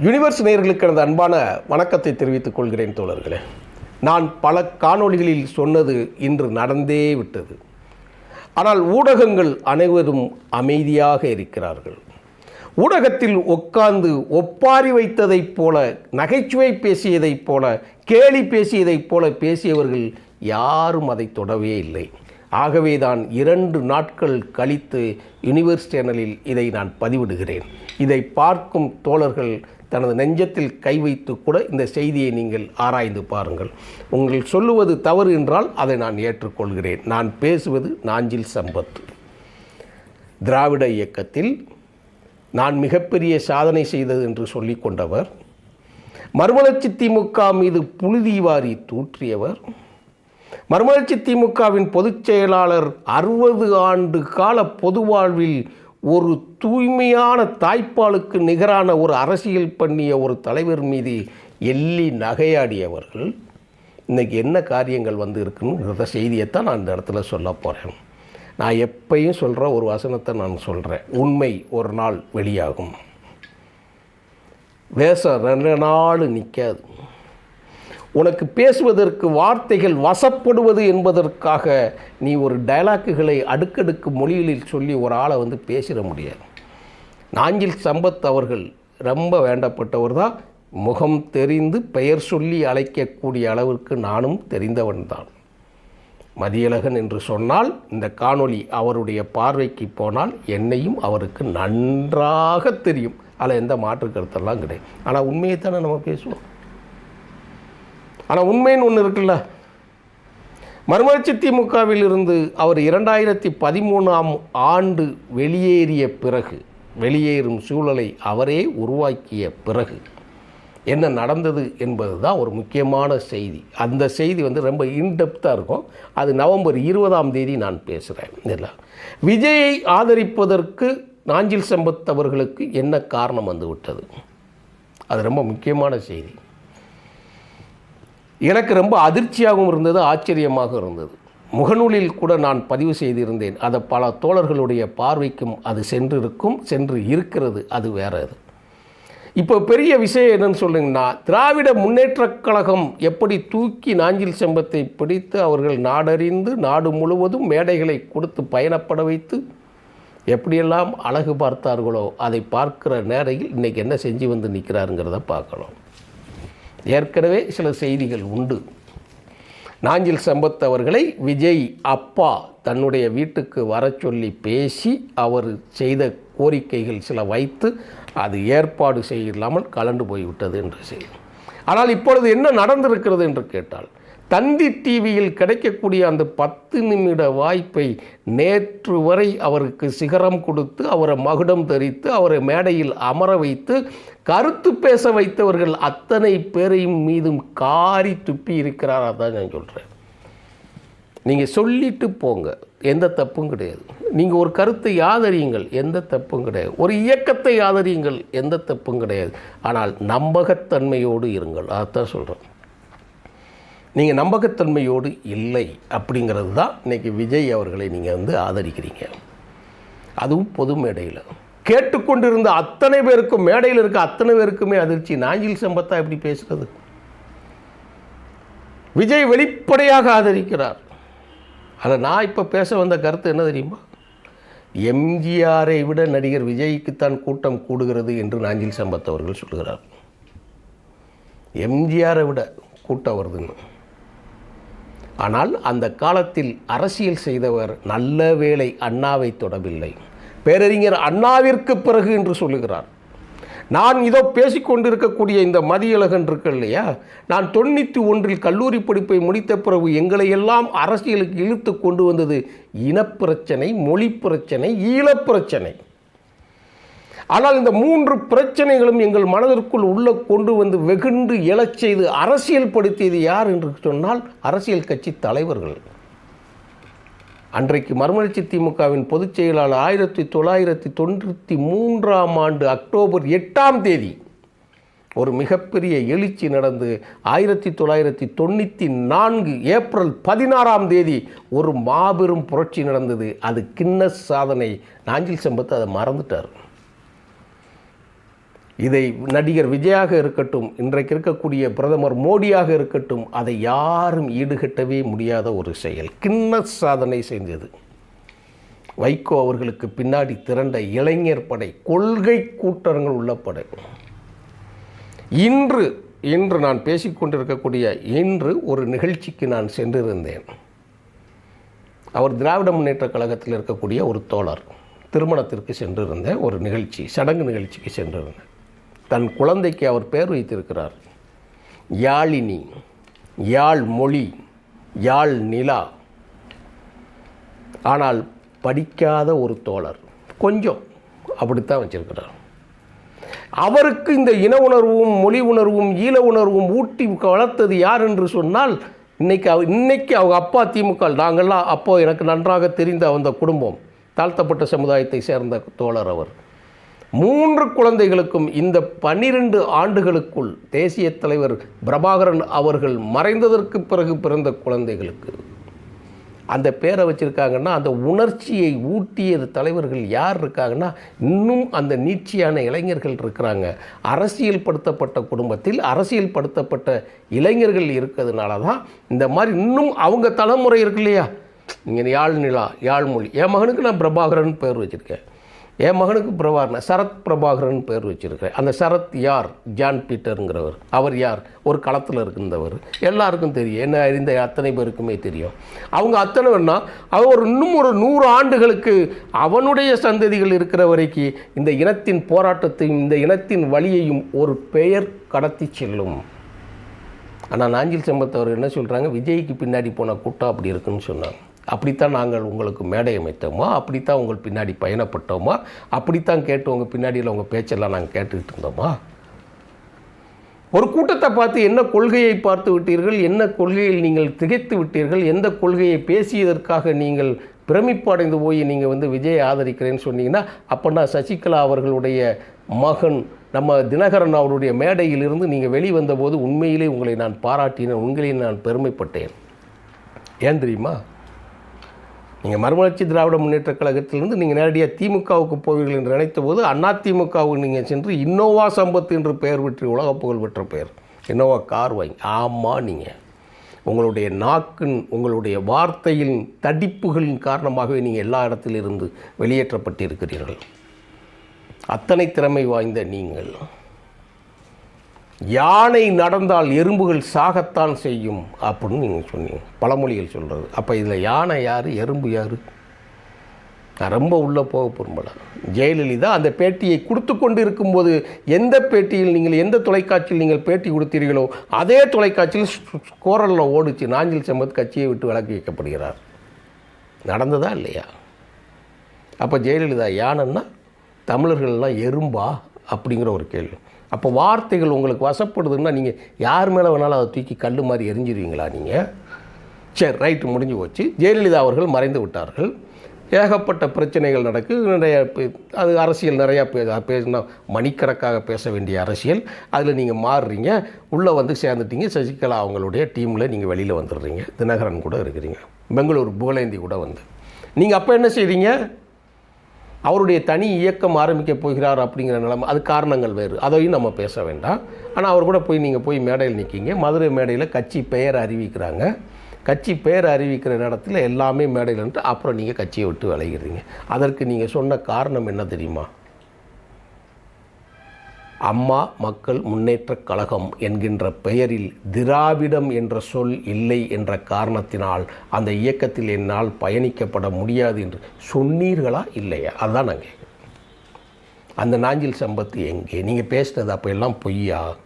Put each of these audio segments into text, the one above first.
Universe நேயர்களுக்கு எனது அன்பான வணக்கத்தை தெரிவித்துக் கொள்கிறேன் தோழர்களே. நான் பல காணொளிகளில் சொன்னது இன்று நடந்தே விட்டது. ஆனால் ஊடகங்கள் அனைவரும் அமைதியாக இருக்கிறார்கள். ஊடகத்தில் உட்கார்ந்து ஒப்பாரி வைத்ததைப் போல நகைச்சுவை பேசியதைப் போல கேலி பேசியதைப் போல பேசியவர்கள் யாரும் அதை தொடவே இல்லை. ஆகவே தான் இரண்டு நாட்கள் கழித்து யூனிவர்ஸ் சேனலில் இதை நான் பதிவிடுகிறேன். இதை பார்க்கும் தோழர்கள் தனது நெஞ்சத்தில் கை வைத்து கூட இந்த செய்தியை நீங்கள் ஆராய்ந்து பாருங்கள். உங்கள் சொல்லுவது தவறு என்றால் அதை நான் ஏற்றுக்கொள்கிறேன். நான் பேசுவது நாஞ்சில் சம்பத் திராவிட இயக்கத்தில் நான் மிகப்பெரிய சாதனை செய்தது என்று சொல்லி கொண்டவர் மறுமலர்ச்சி திமுக மீது புழுதி வாரி தூற்றியவர் மறுமலர்ச்சி திமுகவின் பொதுச் செயலாளர் அறுபது ஆண்டு கால பொது வாழ்வில் ஒரு தூய்மையான தாய்ப்பாலுக்கு நிகரான ஒரு அரசியல் பண்ணிய ஒரு தலைவர் மீது எள்ளி நகையாடியவர்கள் இன்றைக்கி என்ன காரியங்கள் வந்து இருக்குங்கிறத செய்தியைத்தான் நான் இந்த இடத்துல சொல்ல போகிறேன் நான் எப்பையும் சொல்கிற ஒரு வசனத்தை நான் சொல்கிறேன் உண்மை ஒரு நாள் வெளியாகும். வேஷம் ரெண்டு நாள் நிற்காது உனக்கு பேசுவதற்கு வார்த்தைகள் வசப்படுவது என்பதற்காக நீ ஒரு டயலாக்குகளை அடுக்கடுக்கு மொழிகளில் சொல்லி ஒரு ஆளை வந்து பேசிட முடியாது. நாஞ்சில் சம்பத் அவர்கள் ரொம்ப வேண்டப்பட்டவர் தான். முகம் தெரிந்து பெயர் சொல்லி அழைக்கக்கூடிய அளவிற்கு நானும் தெரிந்தவன் தான். மதியழகன் என்று சொன்னால் இந்த காணொளி அவருடைய பார்வைக்கு போனால் என்னையும் அவருக்கு நன்றாக தெரியும். அதில் எந்த மாற்று கருத்தெல்லாம் கிடையாது. ஆனால் உண்மையை தானே நம்ம பேசுவோம். ஆனால் உண்மைன்னு ஒன்று இருக்குல்ல. மறுமலர்ச்சி திமுகவில் இருந்து அவர் இரண்டாயிரத்தி பதிமூணாம் ஆண்டு வெளியேறிய பிறகு வெளியேறும் சூழலை அவரே உருவாக்கிய பிறகு என்ன நடந்தது என்பது தான் ஒரு முக்கியமான செய்தி. அந்த செய்தி வந்து ரொம்ப இன்டெப்த்தாக இருக்கும். அது நவம்பர் இருபதாம் தேதி நான் பேசுகிறேன் இல்லை. விஜயை ஆதரிப்பதற்கு நாஞ்சில் சம்பத் அவர்களுக்கு என்ன காரணம் வந்து விட்டது? அது ரொம்ப முக்கியமான செய்தி. எனக்கு ரொம்ப அதிர்ச்சியாகவும் இருந்தது ஆச்சரியமாக இருந்தது. முகநூலில் கூட நான் பதிவு செய்திருந்தேன். அதை பல தோழர்களுடைய பார்வைக்கும் அது சென்றிருக்கும் சென்று இருக்கிறது அது வேற அது. இப்போ பெரிய விஷயம் என்னன்னு சொல்லுங்கன்னா திராவிட முன்னேற்றக் கழகம் எப்படி தூக்கி நாஞ்சில் செம்பத்தை பிடித்து அவர்கள் நாடறிந்து நாடு முழுவதும் மேடைகளை கொடுத்து பயணப்பட வைத்து எப்படியெல்லாம் அழகு பார்த்தார்களோ அதை பார்க்கிற நேரையில் இன்றைக்கி என்ன செஞ்சு வந்து நிற்கிறாருங்கிறத பார்க்கணும் ஏற்கனவே சில செய்திகள் உண்டு. நாஞ்சில் சம்பத் அவர்களை விஜய் அப்பா தன்னுடைய வீட்டுக்கு வர சொல்லி பேசி அவர் செய்த கோரிக்கைகள் சில வைத்து அது ஏற்பாடு செய்யலாமல் கலண்டு போய்விட்டது என்று செய்தி. ஆனால் இப்பொழுது என்ன நடந்திருக்கிறது என்று கேட்டால் தந்தி டிவியில் கிடைக்கக்கூடிய அந்த பத்து நிமிட வாய்ப்பை நேற்று வரை அவருக்கு சிகரம் கொடுத்து அவரை மகுடம் தரித்து அவரை மேடையில் அமர வைத்து கருத்து பேச வைத்தவர்கள் அத்தனை பேரையும் மீதும் காரி துப்பி இருக்கிறார் அதான் நான் சொல்கிறேன் நீங்கள் சொல்லிட்டு போங்க. எந்த தப்பும் கிடையாது. நீங்கள் ஒரு கருத்தை ஆதரியுங்கள். எந்த தப்பும் கிடையாது. ஒரு இயக்கத்தை ஆதரியுங்கள். எந்த தப்பும் கிடையாது. ஆனால் நம்பகத்தன்மையோடு இருங்கள். அதான் சொல்கிறேன் நீங்கள் நம்பகத்தன்மையோடு இல்லை அப்படிங்கிறது தான் இன்றைக்கி விஜய் அவர்களை நீங்கள் வந்து ஆதரிக்கிறீங்க. அதுவும் பொது மேடையில் கேட்டுக்கொண்டிருந்த அத்தனை பேருக்கும் மேடையில் இருக்க அத்தனை பேருக்குமே அதிர்ச்சி. நாஞ்சில் சம்பத்தா எப்படி பேசுகிறது விஜய் வெளிப்படையாக ஆதரிக்கிறார். அதில் நான் இப்போ பேச வந்த கருத்து என்ன தெரியுமா? எம்ஜிஆரை விட நடிகர் விஜய்க்குத்தான் கூட்டம் கூடுகிறது என்று நாஞ்சில் சம்பத் அவர்கள் சொல்கிறார். எம்ஜிஆரை விட கூட்டம் வருதுன்னு. ஆனால் அந்த காலத்தில் அரசியல் செய்தவர் நல்ல வேளை அண்ணாவை தொடவில்லை. பேரறிஞர் அண்ணாவிற்கு பிறகு என்று சொல்லுகிறார். நான் இதோ பேசிக்கொண்டிருக்கக்கூடிய இந்த மதியழகன் இருக்கு இல்லையா? நான் தொண்ணூற்றி ஒன்றில் கல்லூரி படிப்பை முடித்த பிறகு எங்களை எல்லாம் அரசியலுக்கு இழுத்து கொண்டு வந்தது இனப்பிரச்சனை மொழி பிரச்சனை ஈழப்பிரச்சனை ஆனால் இந்த மூன்று பிரச்சனைகளும் எங்கள் மனதிற்குள் உள்ள கொண்டு வந்து வெகுண்டு எழச் செய்து அரசியல் படுத்தியது யார் என்று சொன்னால் அரசியல் கட்சி தலைவர்கள். அன்றைக்கு மறுமலர்ச்சி திமுகவின் பொதுச் செயலாளர் ஆயிரத்தி தொள்ளாயிரத்தி தொண்ணூற்றி மூன்றாம் ஆண்டு அக்டோபர் எட்டாம் தேதி ஒரு மிகப்பெரிய எழுச்சி நடந்து ஆயிரத்தி தொள்ளாயிரத்தி தொண்ணூற்றி நான்கு ஏப்ரல் பதினாறாம் தேதி ஒரு மாபெரும் புரட்சி நடந்தது. அது கின்னஸ் சாதனை. நாஞ்சில் சம்பத் அதை மறந்துட்டார். இதை நடிகர் விஜயாக இருக்கட்டும் இன்றைக்கு இருக்கக்கூடிய பிரதமர் மோடியாக இருக்கட்டும் அதை யாரும் ஈடுகட்டவே முடியாத ஒரு செயல். கிண்ண சாதனை செஞ்சது வைகோ அவர்களுக்கு பின்னாடி திரண்ட இளைஞர் படை கொள்கை கூட்டங்கள் உள்ள படை. இன்று இன்று நான் பேசிக்கொண்டிருக்கக்கூடிய இன்று ஒரு நிகழ்ச்சிக்கு நான் சென்றிருந்தேன். அவர் திராவிட முன்னேற்ற கழகத்தில் இருக்கக்கூடிய ஒரு தோழர். திருமணத்திற்கு சென்றிருந்தேன் ஒரு நிகழ்ச்சி சடங்கு நிகழ்ச்சிக்கு சென்றிருந்தேன். தன் குழந்தைக்கு அவர் பெயர் வைத்திருக்கிறார். யாழினி யாழ் மொழி யாழ் நிலா. ஆனால் படிக்காத ஒரு தோழர். கொஞ்சம் அப்படித்தான் வச்சிருக்கிறார். அவருக்கு இந்த இன உணர்வும் மொழி உணர்வும் ஈழ உணர்வும் ஊட்டி வளர்த்தது யார் என்று சொன்னால் இன்னைக்கு அவ இன்னைக்கு அவங்க அப்பா திமுக நாங்கள்லாம் அப்போ எனக்கு நன்றாக தெரிந்த அந்த குடும்பம் தாழ்த்தப்பட்ட சமுதாயத்தை சேர்ந்த தோழர் அவர். மூன்று குழந்தைகளுக்கும் இந்த பன்னிரண்டு ஆண்டுகளுக்குள் தேசிய தலைவர் பிரபாகரன் அவர்கள் மறைந்ததற்கு பிறகு பிறந்த குழந்தைகளுக்கு. அந்த பேரை வச்சுருக்காங்கன்னா அந்த உணர்ச்சியை ஊட்டியது தலைவர்கள் யார் இருக்காங்கன்னா இன்னும் அந்த நீட்சியான இளைஞர்கள் இருக்கிறாங்க. அரசியல் படுத்தப்பட்ட குடும்பத்தில் அரசியல் படுத்தப்பட்ட இளைஞர்கள் இருக்கிறதுனால தான் இந்த மாதிரி இன்னும் அவங்க தலைமுறை இருக்கு இல்லையா? இங்கே யாழ் நிலா யாழ்மொழி. என் மகனுக்கு நான் பிரபாகரன் பேர் வச்சுருக்கேன். என் மகனுக்கு பிரபாகரன் சரத் பிரபாகரன் பேர் வச்சுருக்கேன் அந்த சரத் யார்? ஜான் பீட்டருங்கிறவர். அவர் யார்? ஒரு களத்தில் இருக்கின்றவர் எல்லாருக்கும் தெரியும். என்ன அறிந்த அத்தனை பேருக்குமே தெரியும். அவங்க அத்தனை வேணா அவர் இன்னும் ஒரு நூறு ஆண்டுகளுக்கு அவனுடைய சந்ததிகள் இருக்கிற வரைக்கும் இந்த இனத்தின் போராட்டத்தையும் இந்த இனத்தின் வழியையும் ஒரு பெயர் கடத்தி செல்லும். ஆனால் நாஞ்சில் சம்பத்தவர் என்ன சொல்கிறாங்க விஜய்க்கு பின்னாடி போன கூட்டம் அப்படி இருக்குன்னு சொன்னாங்க. அப்படித்தான் நாங்கள் உங்களுக்கு மேடை அமைத்தோமா? அப்படித்தான் உங்கள் பின்னாடி பயணப்பட்டோமா? அப்படித்தான் கேட்டு உங்கள் பின்னாடியில் உங்கள் பேச்செல்லாம் நாங்கள் கேட்டுக்கிட்டு இருந்தோமா? ஒரு கூட்டத்தை பார்த்து என்ன கொள்கையை பார்த்து விட்டீர்கள்? என்ன கொள்கையில் நீங்கள் திகைத்து விட்டீர்கள்? எந்த கொள்கையை பேசியதற்காக நீங்கள் பிரமிப்படைந்து போய் நீங்கள் வந்து விஜய் ஆதரிக்கிறேன்னு சொன்னீங்கன்னா அப்போனா சசிகலா அவர்களுடைய மகன் நம்ம தினகரன் அவருடைய மேடையிலிருந்து நீங்கள் வெளிவந்தபோது உண்மையிலே உங்களை நான் பாராட்டினேன் உண்மையிலே நான் பெருமைப்பட்டேன். ஏன் தெரியுமா? நீங்கள் மறுமலர்ச்சி திராவிட முன்னேற்ற கழகத்திலிருந்து நீங்கள் நேரடியாக திமுகவுக்கு போவீர்கள் என்று நினைத்த போது அதிமுகவுக்கு நீங்கள் சென்று இன்னோவா சம்பத் என்று பெயர் பெற்று உலக புகழ் பெற்ற பெயர். இன்னோவா கார் வாங்கி ஆமாம் நீங்கள் உங்களுடைய நாக்கின் உங்களுடைய வார்த்தையின் தடிப்புகளின் காரணமாகவே நீங்கள் எல்லா இடத்திலிருந்து வெளியேற்றப்பட்டிருக்கிறீர்கள். அத்தனை திறமை வாய்ந்த நீங்கள். யானை நடந்தால் எறும்புகள் சாகத்தான் செய்யும் அப்படின்னு நீங்கள் சொன்னீங்க. பழமொழிகள் சொல்கிறது அப்போ இதில் யானை யார் எறும்பு யார்? நான் ரொம்ப உள்ளே போக போகும்போல ஜெயலலிதா அந்த பேட்டியை கொடுத்து கொண்டு இருக்கும்போது எந்த பேட்டியில் நீங்கள் எந்த தொலைக்காட்சியில் நீங்கள் பேட்டி கொடுத்தீர்களோ அதே தொலைக்காட்சியில் கோரலில் ஓடிச்சு நாஞ்சில் சம்பத் கட்சியை விட்டு விலக்கி வைக்கப்படுகிறார். நடந்ததா இல்லையா? அப்போ ஜெயலலிதா யானைன்னா தமிழர்கள்லாம் எறும்பா? அப்படிங்கிற ஒரு கேள்வி. அப்போ வார்த்தைகள் உங்களுக்கு வசப்படுதுன்னா நீங்கள் யார் மேலே வேணாலும் அதை தூக்கி கல் மாதிரி எரிஞ்சிருவீங்களா நீங்கள் சரி ரைட்டு முடிஞ்சு போச்சு. ஜெயலலிதா அவர்கள் மறைந்து விட்டார்கள். ஏகப்பட்ட பிரச்சனைகள் நடக்கு. நிறைய அது அரசியல் நிறையா பே பேசினா மணிக்கணக்காக பேச வேண்டிய அரசியல். அதில் நீங்கள் மாறுறீங்க. உள்ளே வந்து சேர்ந்துட்டீங்க. சசிகலா அவங்களுடைய டீமில் நீங்கள் வெளியில் வந்துடுறீங்க. தினகரன் கூட இருக்கிறீங்க. பெங்களூர் புகழேந்தி கூட வந்து. நீங்கள் அப்போ என்ன செய்கிறீங்க அவருடைய தனி இயக்கம் ஆரம்பிக்க போகிறார் அப்படிங்கிற நிலைமை அது காரணங்கள் வேறு. அதையும் நம்ம பேச வேண்டாம். ஆனால் அவர் கூட போய் நீங்கள் போய் மேடையில் நிற்கிங்க மதுரை மேடையில் கட்சி பெயர் அறிவிக்கிறாங்க. கட்சி பெயர் அறிவிக்கிற இடத்துல எல்லாமே மேடையில் அப்புறம் நீங்கள் கட்சியை விட்டு விளைகிறீங்க அதற்கு நீங்கள் சொன்ன காரணம் என்ன தெரியுமா? அம்மா மக்கள் முன்னேற்றக் கழகம் என்கின்ற பெயரில் திராவிடம் என்ற சொல் இல்லை என்ற காரணத்தினால் அந்த இயக்கத்தில் என்னால் பயணிக்கப்பட முடியாது என்று சொன்னீர்களா இல்லையா? அதுதான் நான் கேட்குறேன். அந்த நாஞ்சில் சம்பத்து எங்கே? நீங்கள் பேசினது அப்போ எல்லாம் பொய்யா?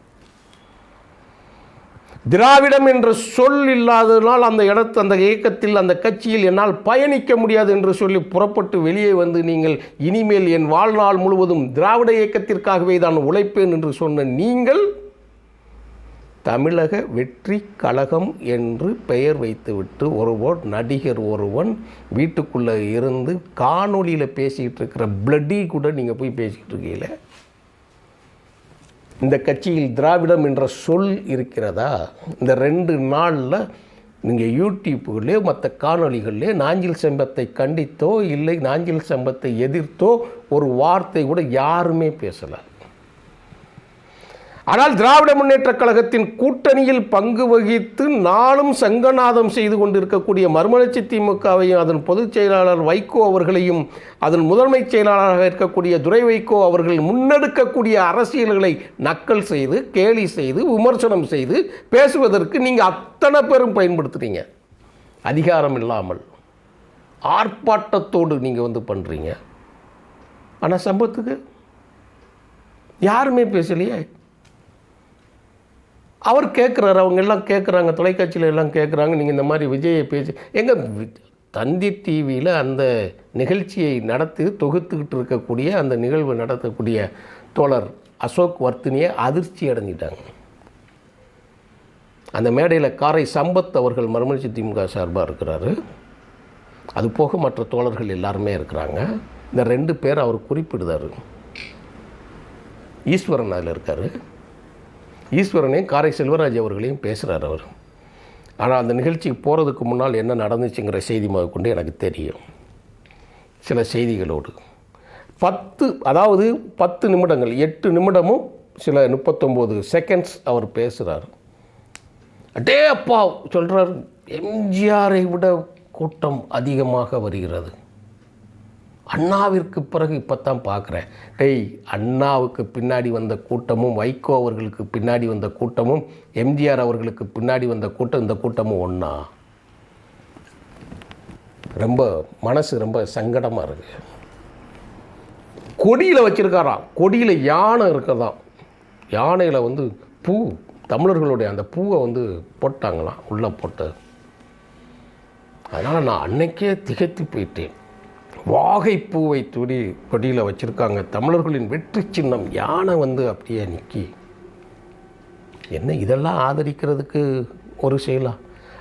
திராவிடம் என்ற சொல் இல்லாததனால் அந்த இடத்து அந்த இயக்கத்தில் அந்த கட்சியில் என்னால் பயணிக்க முடியாது என்று சொல்லி புறப்பட்டு வெளியே வந்து நீங்கள் இனிமேல் என் வாழ்நாள் முழுவதும் திராவிட இயக்கத்திற்காகவே தான் உழைப்பேன் என்று சொன்ன நீங்கள் தமிழக வெற்றி கழகம் என்று பெயர் வைத்துவிட்டு ஒருவர் நடிகர் ஒருவன் வீட்டுக்குள்ளே இருந்து காணொளியில் பேசிக்கிட்டு இருக்கிற பிளட்டி கூட நீங்கள் போய் பேசிக்கிட்டு இருக்கீங்களே? இந்த கட்சியில் திராவிடம் என்ற சொல் இருக்கிறதா? இந்த ரெண்டு நாளில் நீங்கள் யூடியூப்புகளே மற்ற காணொலிகளிலே நாஞ்சில் சம்பத்தை கண்டித்தோ இல்லை நாஞ்சில் சம்பத்தை எதிர்த்தோ ஒரு வார்த்தை கூட யாருமே பேசலை. ஆனால் திராவிட முன்னேற்ற கழகத்தின் கூட்டணியில் பங்கு வகித்து நாளும் சங்கநாதம் செய்து கொண்டிருக்கக்கூடிய மறுமலர்ச்சி திமுகவையும் அதன் பொதுச் செயலாளர் வைகோ அவர்களையும் அதன் முதன்மை செயலாளராக இருக்கக்கூடிய துரை வைகோ அவர்கள் முன்னெடுக்கக்கூடிய அரசியல்களை நக்கல் செய்து கேலி செய்து விமர்சனம் செய்து பேசுவதற்கு நீங்கள் அத்தனை பேரும் பயன்படுத்துறீங்க. அதிகாரம் இல்லாமல் ஆர்ப்பாட்டத்தோடு நீங்கள் வந்து பண்ணுறீங்க ஆனால் சம்பவத்துக்கு யாருமே பேசலையே. அவர் கேட்குறாரு அவங்க எல்லாம் கேட்குறாங்க தொலைக்காட்சியில் எல்லாம் கேட்குறாங்க நீங்கள் இந்த மாதிரி விஜயை பேசி எங்கள் தந்தி டிவியில் அந்த நிகழ்ச்சியை நடத்தி தொகுத்துக்கிட்டு இருக்கக்கூடிய அந்த நிகழ்வு நடத்தக்கூடிய தோழர் அசோக் வர்த்தினியை அதிர்ச்சி அடைஞ்சிட்டாங்க. அந்த மேடையில் காரை சம்பத் அவர்கள் மறுமலர்ச்சி திமுக சார்பாக இருக்கிறாரு. அது போக மற்ற தோழர்கள் எல்லாருமே இருக்கிறாங்க. இந்த ரெண்டு பேர் அவர் குறிப்பிடுதாரு. ஈஸ்வரன் அதில் இருக்கார். ஈஸ்வரனையும் காரை செல்வராஜ் அவர்களையும் பேசுகிறார் அவர். ஆனால் அந்த நிகழ்ச்சிக்கு போகிறதுக்கு முன்னால் என்ன நடந்துச்சுங்கிற செய்தி முதற்கொண்டு எனக்கு தெரியும். சில செய்திகளோடு. பத்து அதாவது பத்து நிமிடங்கள் எட்டு நிமிடமும் சில முப்பத்தொம்போது செகண்ட்ஸ் அவர் பேசுகிறார் அடே அப்பா சொல்கிறார் எம்ஜிஆரை விட கூட்டம் அதிகமாக வருகிறது. அண்ணாவிற்கு பிறகு இப்போ தான் பார்க்குறேன். டேய் அண்ணாவுக்கு பின்னாடி வந்த கூட்டமும் வைகோ அவர்களுக்கு பின்னாடி வந்த கூட்டமும் எம்ஜிஆர் அவர்களுக்கு பின்னாடி வந்த கூட்டம் இந்த கூட்டமும் ஒன்றா ரொம்ப மனசு ரொம்ப சங்கடமாக இருக்கு. கொடியில் வச்சுருக்காராம். கொடியில் யானை இருக்கிறதாம் யானையில் வந்து பூ தமிழர்களுடைய அந்த பூவை வந்து போட்டாங்களாம் உள்ளே போட்டு. அதனால் நான் அன்னைக்கே திகைத்து போயிட்டேன். வாகைப்பூவை துடி கொடியில் வச்சுருக்காங்க. தமிழர்களின் வெற்றி சின்னம் யானை வந்து அப்படியே நிற்கி என்ன இதெல்லாம் ஆதரிக்கிறதுக்கு ஒரு செயலா?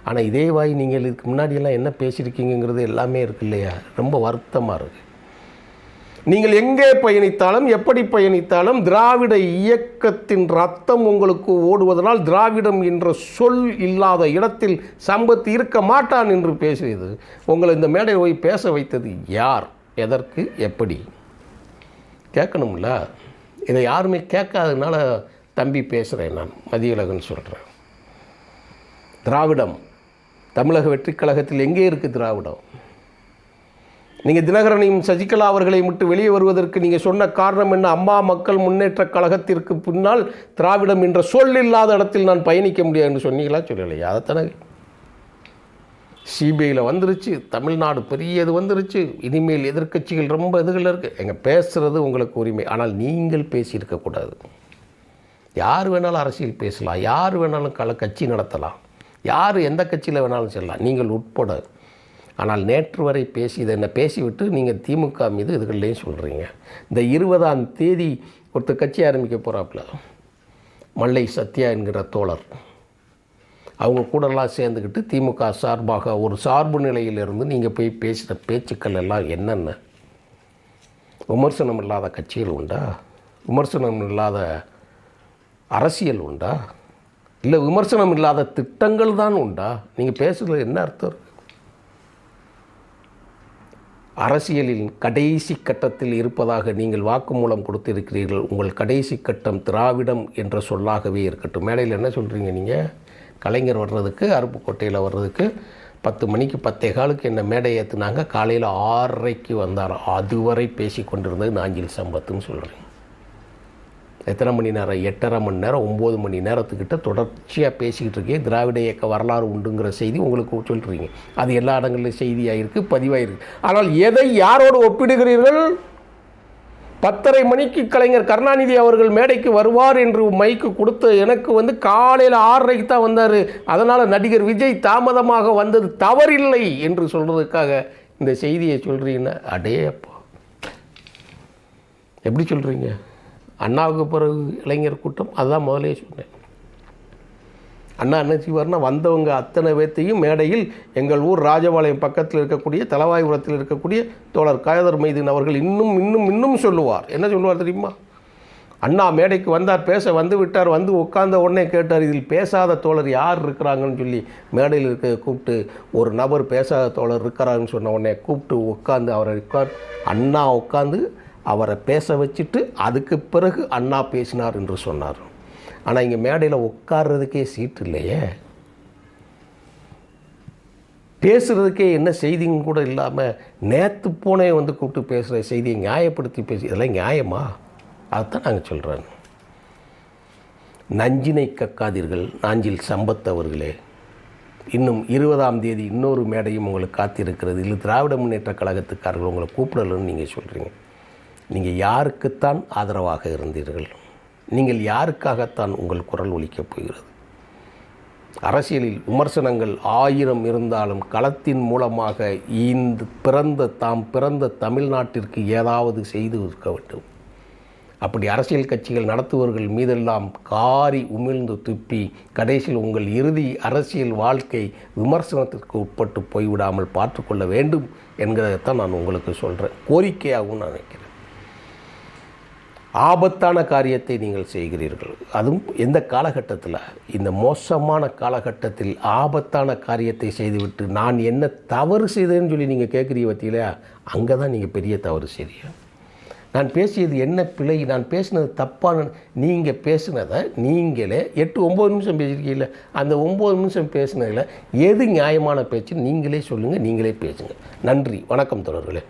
ஆனால் இதே வாய் நீங்கள் இதுக்கு முன்னாடியெல்லாம் என்ன பேசியிருக்கீங்கிறது எல்லாமே இருக்கு இல்லையா? ரொம்ப வருத்தமாக இருக்குது நீங்கள் எங்கே பயணித்தாலும் எப்படி பயணித்தாலும் திராவிட இயக்கத்தின் ரத்தம் உங்களுக்கு ஓடுவதனால் திராவிடம் என்ற சொல் இல்லாத இடத்தில் சம்பத் இருக்க மாட்டான் என்று பேசியது. உங்களை இந்த மேடை போய் பேச வைத்தது யார்? எதற்கு? எப்படி? கேட்கணும்ல? இதை யாருமே கேட்காததுனால தம்பி பேசுகிறேன் நான் மதியழகன் சொல்கிறேன் திராவிடம். தமிழக வெற்றிக் கழகத்தில் எங்கே இருக்குது திராவிடம்? நீங்கள் தினகரனையும் சசிகலா அவர்களை விட்டு வெளியே வருவதற்கு நீங்கள் சொன்ன காரணம் என்ன? அம்மா மக்கள் முன்னேற்ற கழகத்திற்கு பின்னால் திராவிடம் என்ற சொல் இல்லாத இடத்தில் நான் பயணிக்க முடியாது என்று சொன்னீங்களா? சொல்லலையா. அதைத்தானே. சிபிஐயில் வந்துருச்சு. தமிழ்நாடு பெரியது வந்துருச்சு. இனிமேல் எதிர்க்கட்சிகள் ரொம்ப இதுகளில் இருக்குது எங்கள் பேசுகிறது உங்களுக்கு உரிமை. ஆனால் நீங்கள் பேசியிருக்கக்கூடாது யார் வேணாலும் அரசியல் பேசலாம். யார் வேணாலும் கல கட்சி நடத்தலாம். யார் எந்த கட்சியில் வேணாலும் செல்லலாம். நீங்கள் உட்பட ஆனால் நேற்று வரை பேசி இதை என்ன? பேசிவிட்டு நீங்கள் திமுக மீது இதுகள்லையும் சொல்கிறீங்க இந்த இருபதாம் தேதி ஒருத்தர் கட்சி ஆரம்பிக்க போகிறாப்புல மல்லை சத்யா என்கிற தோழர். அவங்க கூடலாம் சேர்ந்துக்கிட்டு திமுக சார்பாக ஒரு சார்பு நிலையிலிருந்து நீங்கள் போய் பேசுகிற பேச்சுக்கள் எல்லாம் என்னென்ன? விமர்சனம் இல்லாத கட்சிகள் உண்டா? விமர்சனம் இல்லாத அரசியல் உண்டா? இல்லை விமர்சனம் இல்லாத திட்டங்கள் தான் உண்டா? நீங்கள் பேசுகிறது என்ன அர்த்தம்? அரசியலின் கடைசி கட்டத்தில் இருப்பதாக நீங்கள் வாக்குமூலம் கொடுத்திருக்கிறீர்கள். உங்கள் கடைசி கட்டம் திராவிடம் என்ற சொல்லாகவே இருக்கட்டும். மேடையில் என்ன சொல்கிறீங்க நீங்கள் கலைஞர் வர்றதுக்கு அருப்புக்கோட்டையில் வர்றதுக்கு பத்து மணிக்கு பத்தே காலுக்கு என்னை மேடை ஏற்றுனாங்க காலையில் ஆறரைக்கு வந்தார்? அதுவரை பேசி கொண்டிருந்தது நாஞ்சில் சம்பத்துன்னு சொல்கிறேன் எத்தனை மணி நேரம்? எட்டரை மணி நேரம் ஒம்பது மணி நேரத்துக்கிட்ட தொடர்ச்சியாக பேசிக்கிட்டு இருக்கேன். திராவிட இயக்க வரலாறு உண்டுங்கிற செய்தி உங்களுக்கு சொல்கிறீங்க அது எல்லா இடங்களிலும் செய்தியாயிருக்கு பதிவாயிருக்கு. ஆனால் எதை யாரோடு ஒப்பிடுகிறீர்கள்? பத்தரை மணிக்கு கலைஞர் கருணாநிதி அவர்கள் மேடைக்கு வருவார் என்று மைக்கு கொடுத்த எனக்கு வந்து காலையில் ஆறரைக்கு தான் வந்தார். அதனால் நடிகர் விஜய் தாமதமாக வந்தது தவறில்லை என்று சொல்கிறதுக்காக இந்த செய்தியை சொல்கிறீங்கன்னா அடே அப்பா எப்படி சொல்கிறீங்க அண்ணாவுக்கு பிறகு இளைஞர் கூட்டம் அதுதான் முதலே சொன்னேன். அண்ணா என்ன செய்வார்னா வந்தவங்க அத்தனை பேர்த்தையும் மேடையில் எங்கள் ஊர் ராஜபாளையம் பக்கத்தில் இருக்கக்கூடிய தலவாய்புரத்தில் இருக்கக்கூடிய தோழர் காயதர் மைதீன் அவர்கள் இன்னும் இன்னும் இன்னும் சொல்லுவார். என்ன சொல்லுவார் தெரியுமா? அண்ணா மேடைக்கு வந்தார் பேச வந்து விட்டார் வந்து உட்கார்ந்த உடனே கேட்டார் இதில் பேசாத தோழர் யார் இருக்கிறாங்கன்னு சொல்லி மேடையில் இருக்க கூப்பிட்டு ஒரு நபர் பேசாத தோழர் இருக்கிறாங்கன்னு சொன்ன உடனே கூப்பிட்டு உட்காந்து அவரை உட்கார் அண்ணா உட்காந்து அவரை பேச வச்சுட்டு அதுக்கு பிறகு அண்ணா பேசினார் என்று சொன்னார். ஆனால் இங்கே மேடையில் உட்கார்றதுக்கே சீட்டு இல்லையே. பேசுகிறதுக்கே என்ன செய்திங்க கூட இல்லாமல் நேற்று போனே வந்து கூப்பிட்டு பேசுகிற செய்தியை நியாயப்படுத்தி பேசி இதெல்லாம் நியாயமா? அதுதான் நாங்கள் சொல்கிறோம் நஞ்சினை கக்காதீர்கள் நாஞ்சில் சம்பத் அவர்களே. இன்னும் இருபதாம் தேதி இன்னொரு மேடையும் உங்களுக்கு காத்திருக்கிறது. இல்லை திராவிட முன்னேற்ற கழகத்துக்காரர்கள் உங்களை கூப்பிடலன்னு நீங்கள் சொல்கிறீங்க நீங்கள் யாருக்குத்தான் ஆதரவாக இருந்தீர்கள்? நீங்கள் யாருக்காகத்தான் உங்கள் குரல் ஒலிக்கப் போகிறது? அரசியலில் விமர்சனங்கள் ஆயிரம் இருந்தாலும் களத்தின் மூலமாக இந்த பிறந்த தாம் பிறந்த தமிழ்நாட்டிற்கு ஏதாவது செய்து இருக்க வேண்டும். அப்படி அரசியல் கட்சிகள் நடத்துபவர்கள் மீதெல்லாம் காரி உமிழ்ந்து துப்பி கடைசியில் உங்கள் இறுதி அரசியல் வாழ்க்கை விமர்சனத்திற்கு உட்பட்டு போய்விடாமல் பார்த்துக்கொள்ள வேண்டும் என்கிறதைத்தான் நான் உங்களுக்கு சொல்கிறேன் கோரிக்கையாகவும் நான் நினைக்கிறேன். ஆபத்தான காரியத்தை நீங்கள் செய்கிறீர்கள். அதுவும் எந்த காலகட்டத்தில்? இந்த மோசமான காலகட்டத்தில் ஆபத்தான காரியத்தை செய்துவிட்டு நான் என்ன தவறு செய்தேன்னு சொல்லி நீங்கள் கேட்குறீங்க பற்றியிலையா அங்கே தான் நீங்கள் பெரிய தவறு செய்றீங்க. நான் பேசியது என்ன பிழை? நான் பேசினது தப்பான நீங்கள் பேசினதை நீங்களே எட்டு ஒம்பது நிமிஷம் பேசியிருக்கீங்கள அந்த ஒம்பது நிமிஷம் பேசினதில் எது நியாயமான பேச்சு நீங்களே சொல்லுங்கள் நீங்களே பேசுங்க. நன்றி வணக்கம் தொடர்களே